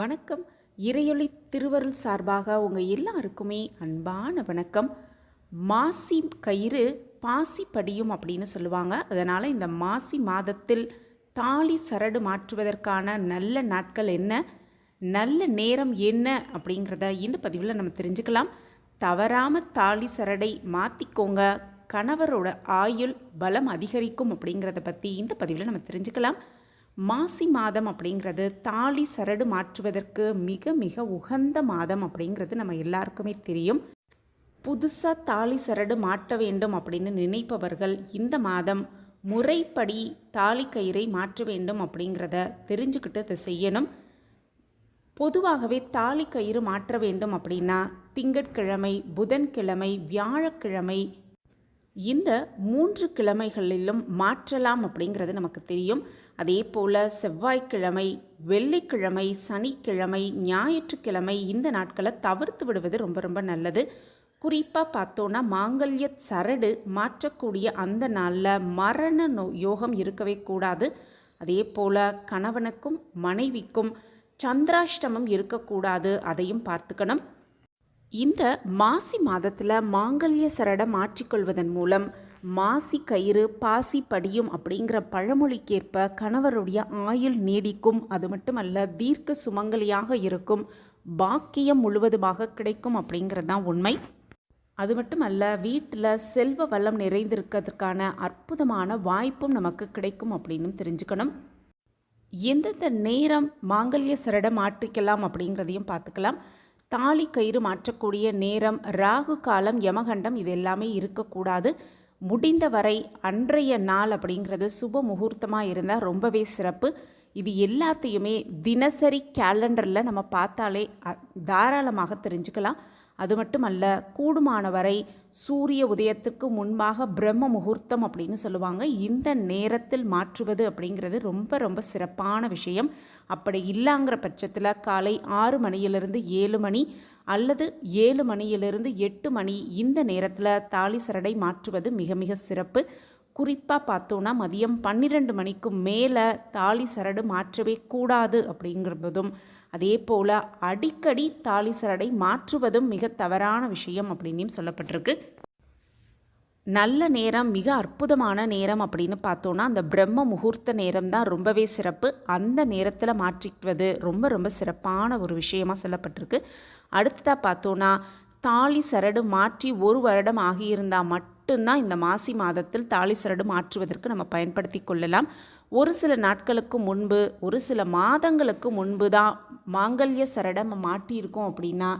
வணக்கம். இறையொளி திருவருள் சார்பாக உங்கள் எல்லாருக்குமே அன்பான வணக்கம். மாசி கயிறு பாசி படியும் அப்படின்னு சொல்லுவாங்க. அதனால் இந்த மாசி மாதத்தில் தாலி சரடு மாற்றுவதற்கான நல்ல நாட்கள் என்ன? நல்ல நேரம் என்ன? அப்படிங்கிறத இந்த பதிவில் நம்ம தெரிஞ்சுக்கலாம். தவறாமல் தாலி சரடை மாற்றிக்கோங்க கணவரோட ஆயுள் பலம் அதிகரிக்கும் அப்படிங்கிறத பற்றி இந்த பதிவில் நம்ம தெரிஞ்சுக்கலாம். மாசி மாதம் அப்படிங்கிறது தாலி சரடு மாற்றுவதற்கு மிக மிக உகந்த மாதம் அப்படிங்கிறது நம்ம எல்லாருக்குமே தெரியும். புதுசாக தாலி சரடு மாட்ட வேண்டும் அப்படின்னு நினைப்பவர்கள் இந்த மாதம் முறைப்படி தாலி கயிறை மாற்ற வேண்டும் அப்படிங்கிறத தெரிஞ்சுக்கிட்டு அதை செய்யணும். பொதுவாகவே தாலி கயிறு மாற்ற வேண்டும் அப்படின்னா திங்கட்கிழமை புதன்கிழமை வியாழக்கிழமை இந்த மூன்று கிழமைகளிலும் மாற்றலாம் அப்படிங்கிறது நமக்கு தெரியும். அதே போல் செவ்வாய்க்கிழமை வெள்ளிக்கிழமை சனிக்கிழமை ஞாயிற்றுக்கிழமை இந்த நாட்களை தவிர்த்து விடுவது ரொம்ப ரொம்ப நல்லது. குறிப்பாக பார்த்தோன்னா மாங்கல்ய சரடு மாற்றக்கூடிய அந்த நாளில் மரண நோ யோகம் இருக்கவே கூடாது. அதே போல் கணவனுக்கும் மனைவிக்கும் சந்திராஷ்டமம் இருக்கக்கூடாது. அதையும் பார்த்துக்கணும். இந்த மாசி மாதத்தில் மாங்கல்ய சரடம் மாற்றிக்கொள்வதன் மூலம் மாசி கயிறு பாசி படியும் அப்படிங்கிற பழமொழிக்கேற்ப கணவருடைய ஆயுள் நீடிக்கும். அது மட்டுமல்ல தீர்க்க சுமங்கலியாக இருக்கும். பாக்கியம் முழுவதுமாக கிடைக்கும் அப்படிங்கிறது தான் உண்மை. அது மட்டுமல்ல வீட்டில் செல்வ வளம் நிறைந்திருக்கிறதுக்கான அற்புதமான வாய்ப்பும் நமக்கு கிடைக்கும் அப்படின்னு தெரிஞ்சுக்கணும். எந்தெந்த நேரம் மாங்கல்ய சரடம் மாற்றிக்கலாம் அப்படிங்கிறதையும் பார்த்துக்கலாம். தாலி கயிறு மாற்றக்கூடிய நேரம் ராகு காலம் யமகண்டம் இது எல்லாமே இருக்கக்கூடாது. முடிந்த வரை அன்றைய நாள் அப்படிங்கிறது சுப முகூர்த்தமாக இருந்தால் ரொம்பவே சிறப்பு. இது எல்லாத்தையுமே தினசரி கேலண்டரில் நம்ம பார்த்தாலே தாராளமாக தெரிஞ்சுக்கலாம். அது மட்டுமல்ல கூடுமான வரை சூரிய உதயத்துக்கு முன்பாக பிரம்ம முகூர்த்தம் அப்படின்னு சொல்லுவாங்க. இந்த நேரத்தில் மாற்றுவது அப்படிங்கிறது ரொம்ப ரொம்ப சிறப்பான விஷயம். அப்படி இல்லைங்கிற பட்சத்தில் காலை ஆறு மணியிலிருந்து ஏழு மணி அல்லது ஏழு மணியிலிருந்து எட்டு மணி இந்த நேரத்தில் தாலி சரடை மாற்றுவது மிக மிக சிறப்பு. குறிப்பாக பார்த்தோன்னா மதியம் பன்னிரெண்டு மணிக்கு மேலே தாலி சரடு மாற்றவே கூடாது அப்படிங்கிறதும் அதே போல் அடிக்கடி தாலி சரடை மாற்றுவதும் மிக தவறான விஷயம் அப்படின்னும் சொல்லப்பட்டிருக்கு. நல்ல நேரம் மிக அற்புதமான நேரம் அப்படின்னு பார்த்தோன்னா அந்த பிரம்ம முகூர்த்த நேரம் தான் ரொம்பவே சிறப்பு. அந்த நேரத்தில் மாற்றிக்குவது ரொம்ப ரொம்ப சிறப்பான ஒரு விஷயமாக சொல்லப்பட்டிருக்கு. அடுத்ததாக பார்த்தோன்னா தாலி சரடு மாற்றி ஒரு வருடம் ஆகியிருந்தால் மட்டும்தான் இந்த மாசி மாதத்தில் தாலி சரடு மாற்றுவதற்கு நம்ம பயன்படுத்தி கொள்ளலாம். ஒரு சில நாட்களுக்கு முன்பு ஒரு சில மாதங்களுக்கு முன்பு தான் மாங்கல்ய சரடை நம்ம மாட்டியிருக்கோம் அப்படின்னா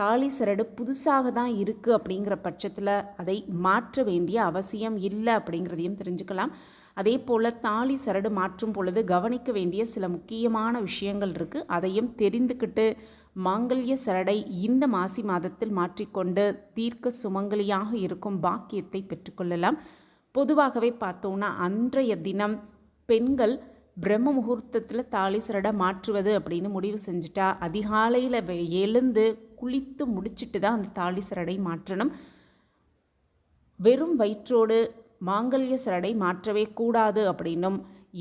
தாலி சரடு புதுசாக தான் இருக்குது அப்படிங்கிற பட்சத்தில் அதை மாற்ற வேண்டிய அவசியம் இல்லை அப்படிங்கிறதையும் தெரிஞ்சுக்கலாம். அதே போல் தாலி சரடு மாற்றும் பொழுது கவனிக்க வேண்டிய சில முக்கியமான விஷயங்கள் இருக்குது அதையும் தெரிந்துக்கிட்டு மாங்கல்ய சரடை இந்த மாசி மாதத்தில் மாற்றிக்கொண்டு தீர்க்க சுமங்கலியாக இருக்கும் பாக்கியத்தை பெற்றுக்கொள்ளலாம். பொதுவாகவே பார்த்தோன்னா அன்றைய தினம் பெண்கள் பிரம்ம முகூர்த்தத்தில் தாலி சரடை மாற்றுவது அப்படின்னு முடிவு செஞ்சுட்டா அதிகாலையில் எழுந்து குளித்து முடிச்சிட்டு தான் அந்த தாலி சரடை மாற்றணும். வெறும் வயிற்றோடு மாங்கல்ய சரடை மாற்றவே கூடாது அப்படின்னும்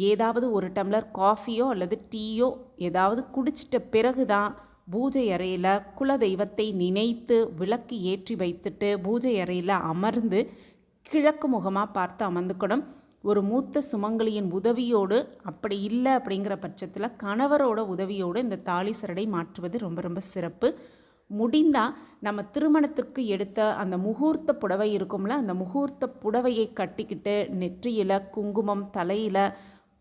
ஏதாவது ஒரு டம்ளர் காஃபியோ அல்லது டீயோ ஏதாவது குடிச்சிட்ட பிறகு தான் பூஜை அறையில் குலதெய்வத்தை நினைத்து விளக்கு ஏற்றி வைத்துட்டு பூஜை அறையில் அமர்ந்து கிழக்கு முகமாக பார்த்து அமர்ந்துக்கணும். ஒரு மூத்த சுமங்கலியின் உதவியோடு அப்படி இல்லை அப்படிங்கிற பட்சத்தில் கணவரோட உதவியோடு இந்த தாலி சரடை மாற்றுவது ரொம்ப ரொம்ப சிறப்பு. முடிந்தால் நம்ம திருமணத்திற்கு எடுத்த அந்த முகூர்த்த புடவை இருக்கும்ல அந்த முகூர்த்த புடவையை கட்டிக்கிட்டு நெற்றியில் குங்குமம் தலையில்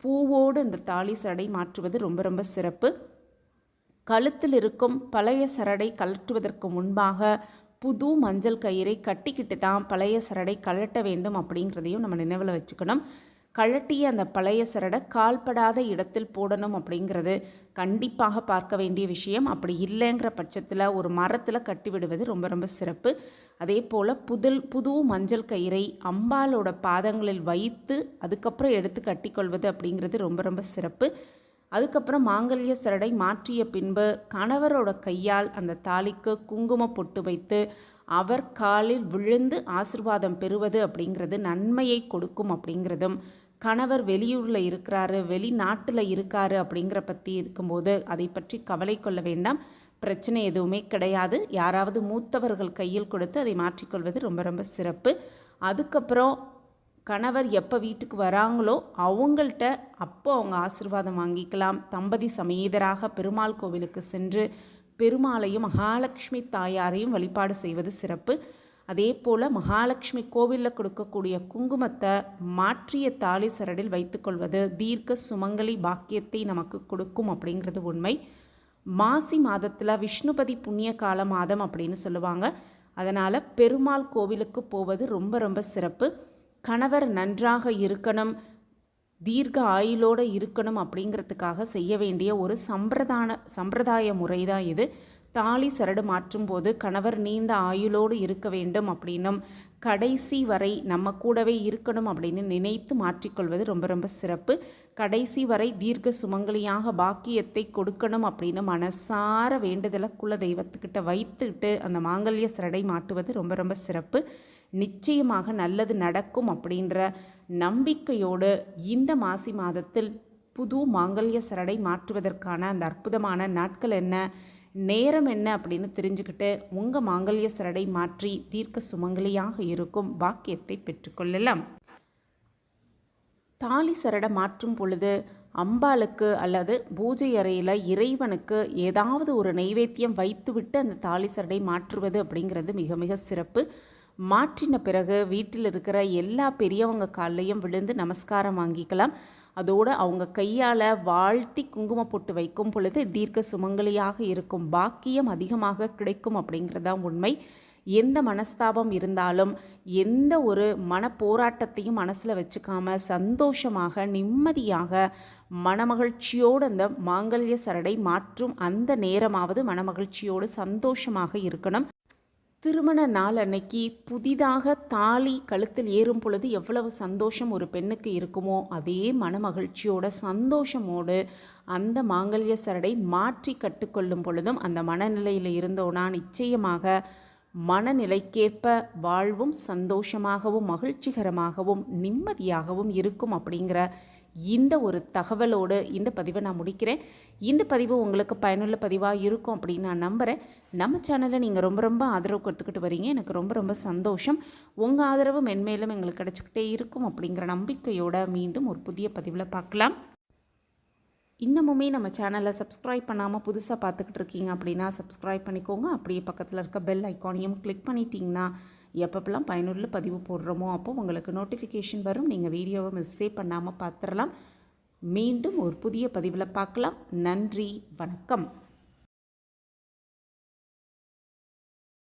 பூவோடு இந்த தாலி சரடை மாற்றுவது ரொம்ப ரொம்ப சிறப்பு. கழுத்தில் இருக்கும் பழைய சரடை கழற்றுவதற்கு முன்பாக புது மஞ்சள் கயிறை கட்டிக்கிட்டு தான் பழைய சரடை கழட்ட வேண்டும் அப்படிங்கிறதையும் நம்ம நினைவில் வச்சுக்கணும். கழட்டிய அந்த பழைய சரடை கால்படாத இடத்தில் போடணும் அப்படிங்கிறது கண்டிப்பாக பார்க்க வேண்டிய விஷயம். அப்படி இல்லைங்கிற பட்சத்தில் ஒரு மரத்தில் கட்டிவிடுவது ரொம்ப ரொம்ப சிறப்பு. அதே போல் புதில் புது மஞ்சள் கயிறை அம்பாலோட பாதங்களில் வைத்து அதுக்கப்புறம் எடுத்து கட்டிக்கொள்வது அப்படிங்கிறது ரொம்ப ரொம்ப சிறப்பு. அதுக்கப்புறம் மாங்கல்ய சரடை மாற்றிய பின்பு கணவரோட கையால் அந்த தாலிக்கு குங்கும பொட்டு வைத்து அவர் காலில் விழுந்து ஆசிர்வாதம் பெறுவது அப்படிங்கிறது நன்மையை கொடுக்கும் அப்படிங்கிறதும் கணவர் வெளியூரில் இருக்கிறாரு வெளிநாட்டில் இருக்காரு அப்படிங்கிற பற்றி இருக்கும்போது அதை பற்றி கவலை கொள்ள வேண்டாம். பிரச்சனை எதுவுமே கிடையாது. யாராவது மூத்தவர்கள் கையில் கொடுத்து அதை மாற்றிக்கொள்வது ரொம்ப ரொம்ப சிறப்பு. அதுக்கப்புறம் கணவர் எப்போ வீட்டுக்கு வராங்களோ அவங்கள்ட்ட அப்போ அவங்க ஆசிர்வாதம் வாங்கிக்கலாம். தம்பதி சமேதராக பெருமாள் கோவிலுக்கு சென்று பெருமாளையும் மகாலட்சுமி தாயாரையும் வழிபாடு செய்வது சிறப்பு. அதே போல் மகாலட்சுமி கோவிலில் கொடுக்கக்கூடிய குங்குமத்தை மாற்றிய தாலி சரடில் வைத்துக்கொள்வது தீர்க்க சுமங்கலி பாக்கியத்தை நமக்கு கொடுக்கும் அப்படிங்கிறது உண்மை. மாசி மாதத்தில் விஷ்ணுபதி புண்ணிய கால மாதம் அப்படின்னு சொல்லுவாங்க. அதனால் பெருமாள் கோவிலுக்கு போவது ரொம்ப ரொம்ப சிறப்பு. கணவர் நன்றாக இருக்கணும் தீர்க்க ஆயுளோடு இருக்கணும் அப்படிங்கிறதுக்காக செய்ய வேண்டிய ஒரு சம்பிரதான சம்பிரதாய முறை தான் இது. தாலி சரடு மாற்றும் போது கணவர் நீண்ட ஆயுளோடு இருக்க வேண்டும் அப்படின்னும் கடைசி வரை நம்ம கூடவே இருக்கணும் அப்படின்னு நினைத்து மாற்றிக்கொள்வது ரொம்ப ரொம்ப சிறப்பு. கடைசி வரை தீர்க்க சுமங்கலியாக பாக்கியத்தை கொடுக்கணும் அப்படின்னு மனசார வேண்டுதலை குல தெய்வத்துக்கிட்ட வைத்துக்கிட்டு அந்த மாங்கல்ய சரடை மாட்டுவது ரொம்ப ரொம்ப சிறப்பு. நிச்சயமாக நல்லது நடக்கும் அப்படின்ற நம்பிக்கையோடு இந்த மாசி மாதத்தில் புது மாங்கல்ய சரடை மாற்றுவதற்கான அந்த அற்புதமான நாட்கள் என்ன நேரம் என்ன அப்படின்னு தெரிஞ்சுக்கிட்டு உங்கள் மாங்கல்ய சரடை மாற்றி தீர்க்க சுமங்கலியாக இருக்கும் பாக்கியத்தை பெற்றுக்கொள்ளலாம். தாலி சரடை மாற்றும் பொழுது அம்பாளுக்கு அல்லது பூஜை அறையில் இறைவனுக்கு ஏதாவது ஒரு நைவேத்தியம் வைத்துவிட்டு அந்த தாலி சரடை மாற்றுவது அப்படிங்கிறது மிக மிக சிறப்பு. மாற்றின பிறகு வீட்டில் இருக்கிற எல்லா பெரியவங்க காலையும் விழுந்து நமஸ்காரம் வாங்கிக்கலாம். அதோடு அவங்க கையால் வாழ்த்தி குங்கும போட்டு வைக்கும் பொழுது தீர்க்க சுமங்கலியாக இருக்கும் பாக்கியம் அதிகமாக கிடைக்கும் அப்படிங்கிறதான் உண்மை. எந்த மனஸ்தாபம் இருந்தாலும் எந்த ஒரு மன போராட்டத்தையும் மனசில் வச்சுக்காம சந்தோஷமாக நிம்மதியாக மனமகிழ்ச்சியோடு அந்த மாங்கல்ய சரடை மாற்றும் அந்த நேரமாவது மனமகிழ்ச்சியோடு சந்தோஷமாக இருக்கணும். திருமண நாள் அன்னைக்கு புதிதாக தாலி கழுத்தில் ஏறும் பொழுது எவ்வளவு சந்தோஷம் ஒரு பெண்ணுக்கு இருக்குமோ அதே மனமகிழ்ச்சியோட சந்தோஷமோடு அந்த மாங்கல்ய சரடை மாற்றி கட்டுக்கொள்ளும் பொழுதும் அந்த மனநிலையில் இருந்தோனா நிச்சயமாக மனநிலைக்கேற்ப வாழ்வும் சந்தோஷமாகவும் மகிழ்ச்சிகரமாகவும் நிம்மதியாகவும் இருக்கும் அப்படிங்கிற இந்த ஒரு தகவலோடு இந்த பதிவை நான் முடிக்கிறேன். இந்த பதிவு உங்களுக்கு பயனுள்ள பதிவாக இருக்கும் அப்படின்னு நான் நம்புகிறேன் நம்ம சேனலை நீங்கள் ரொம்ப ரொம்ப ஆதரவு கொடுத்துக்கிட்டு வரீங்க. எனக்கு ரொம்ப ரொம்ப சந்தோஷம். உங்கள் ஆதரவு மென்மேலும் எங்களுக்கு கிடச்சிக்கிட்டே இருக்கும் அப்படிங்கிற நம்பிக்கையோடு மீண்டும் ஒரு புதிய பதிவில் பார்க்கலாம். இன்னமுமே நம்ம சேனலை சப்ஸ்கிரைப் பண்ணாமல் புதுசாக பார்த்துக்கிட்டு இருக்கீங்க அப்படின்னா சப்ஸ்கிரைப் பண்ணிக்கோங்க. அப்படியே பக்கத்தில் இருக்க பெல் ஐக்கானையும் கிளிக் பண்ணிட்டீங்கன்னா எப்பப்பெல்லாம் பயனுள்ள பதிவு போடுறோமோ அப்போ உங்களுக்கு நோட்டிஃபிகேஷன் வரும். நீங்கள் வீடியோவை மிஸ்ஸே பண்ணாமல் பார்த்துடலாம். மீண்டும் ஒரு புதிய பதிவில் பார்க்கலாம். நன்றி. வணக்கம்.